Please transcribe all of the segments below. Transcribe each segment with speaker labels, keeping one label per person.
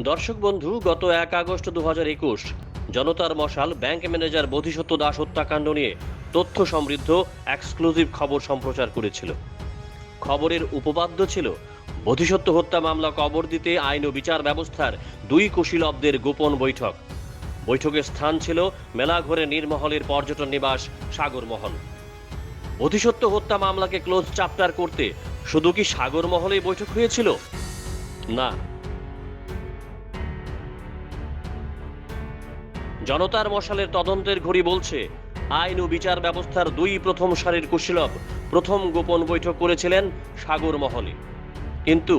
Speaker 1: দর্শক বন্ধু, গত এক আগস্ট দু একুশ জনতার মশাল ব্যাংক ম্যানেজার বোধিসত্ত্ব দাস হত্যাকাণ্ড নিয়ে তথ্য সমৃদ্ধ এক্সক্লুসিভ খবর সম্প্রচার করেছিল। খবরের উপপাদ্য ছিল বোধিসত্ত্ব হত্যা মামলা কবর দিতে আইন ও বিচার ব্যবস্থার দুই কুশীলবদের গোপন বৈঠক। বৈঠকের স্থান ছিল মেলাঘরে নীরমহলের পর্যটন নিবাস সাগরমহল বোধিসত্ত্ব হত্যা মামলাকে ক্লোজ চ্যাপ্টার করতে শুধু কি সাগরমহলেই বৈঠক হয়েছিল? না জনতার মশালের তদন্তের ঘড়ি বলছে, আইন ও বিচার ব্যবস্থার দুই প্রথম সারির কুশীলব প্রথম গোপন বৈঠক করেছিলেন সাগর মহলে। কিন্তু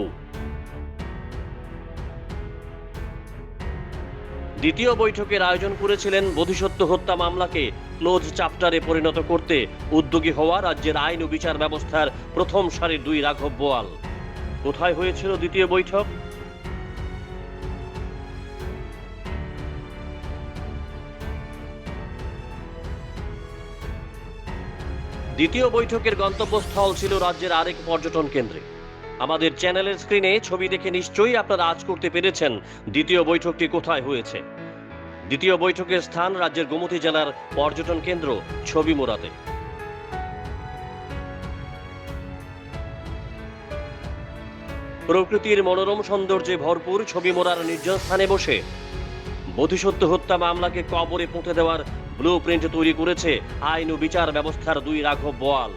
Speaker 1: দ্বিতীয় বৈঠকের আয়োজন করেছিলেন বোধিসত্ত্ব হত্যা মামলাকে ক্লোজ চ্যাপ্টারে পরিণত করতে উদ্যোগী হওয়া রাজ্যের আইন ও বিচার ব্যবস্থার প্রথম সারির দুই রাঘব বোয়াল। কোথায় হয়েছিল দ্বিতীয় বৈঠক? দ্বিতীয় বৈঠকের গন্তব্যস্থল ছিল রাজ্যের আরেক পর্যটন কেন্দ্রে। আমাদের চ্যানেলের স্ক্রিনে ছবি দেখে নিশ্চয়ই আপনারা আজ করতে পেরেছেন দ্বিতীয় বৈঠকটি কোথায় হয়েছে। দ্বিতীয় বৈঠকের স্থান রাজ্যের গোমতী জেলার পর্যটন কেন্দ্র ছবি মোড়াতে প্রকৃতির মনোরম সৌন্দর্যে ভরপুর ছবি মোড়ার নির্জন স্থানে বসে। বোধিসত্ত্ব হত্যা মামলাকে কবরে পুঁতে দেওয়ার ব্লু প্রিন্ট তৈরি করেছে আইন ও বিচার ব্যবস্থার দুই রাঘব বোয়াল।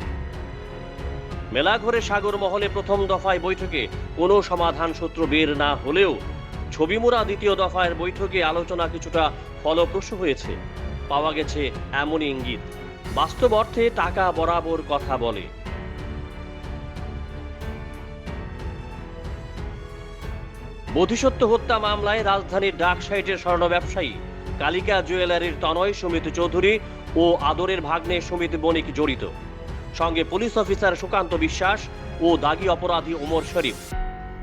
Speaker 1: মেলাঘরে সাগর মহলে প্রথম দফায় বৈঠকে কোনো সমাধান সূত্র বের না হলেও ছবিমুরা দ্বিতীয় দফায় বৈঠকে আলোচনা কিছুটা ফলপ্রসূ হয়েছে। পাওয়া গেছে এমনই ইঙ্গিত। বাস্তব অর্থে টাকা বরাবর কথা বলে। বোধিসত্ত্ব হত্যা মামলায় রাজধানীর ডাক সাইটের স্বর্ণ ব্যবসায়ী কালিকা জুয়েলারির তনয়, সুমিত চৌধুরী ও আদরের ভাগ্নে সুমিত বণিক জড়িত। সঙ্গে পুলিশ অফিসার সুকান্ত বিশ্বাস ও দাগি অপরাধী ওমর শরীফ।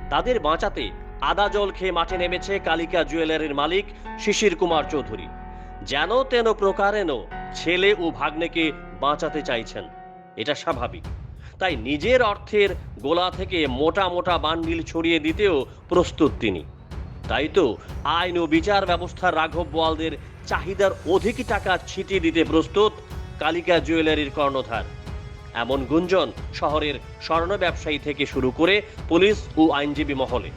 Speaker 1: তাদের বাঁচাতে আদা জল খেয়ে মাঠে নেমেছে কালিকা জুয়েলারির মালিক শিশির কুমার চৌধুরী। যেন তেন প্রকারেন ছেলে ও ভাগ্নেকে বাঁচাতে চাইছেন। এটা স্বাভাবিক। তাই নিজের অর্থের গোলা থেকে মোটা মোটা বান্ডিল ছড়িয়ে দিতেও প্রস্তুত তিনি। তাই তো আইন ও বিচার ব্যবস্থার রাঘব বোয়ালদের চাহিদার অধিক টাকা ছিটিয়ে দিতে প্রস্তুত কালিকা জুয়েলারির কর্ণধার। এমন গুঞ্জন শহরের স্বর্ণ ব্যবসায়ী থেকে শুরু করে পুলিশ ও আইনজীবী মহলে।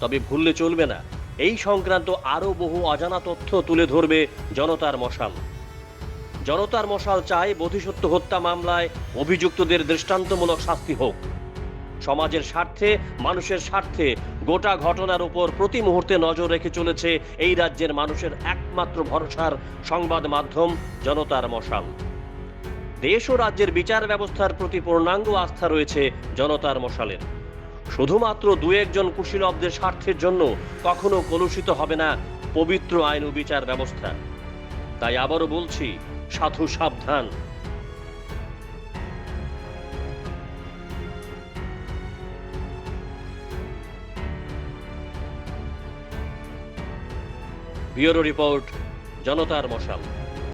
Speaker 1: তবে ভুললে চলবে না, এই সংক্রান্ত আরও বহু অজানা তথ্য তুলে ধরবে জনতার মশাল। জনতার মশাল চায় বোধিসত্ত্ব হত্যা মামলায় অভিযুক্তদের দৃষ্টান্তমূলক শাস্তি হোক। সমাজের স্বার্থে, মানুষের স্বার্থে গোটা ঘটনার উপর প্রতি মুহূর্তে নজর রেখে চলেছে এই রাজ্যের মানুষের একমাত্র ভরসার সংবাদ মাধ্যম, জনতার মশাল। দেশ ও রাজ্যের বিচার ব্যবস্থার প্রতি পূর্ণাঙ্গ আস্থা রয়েছে জনতার মশালের। শুধুমাত্র দু একজন কুশীলবদের স্বার্থের জন্য কখনো কলুষিত হবে না পবিত্র আইন ও বিচার ব্যবস্থা। তাই আবারও বলছি, সাধু সাবধান। ব্যুরো রিপোর্ট জনতার মশাল।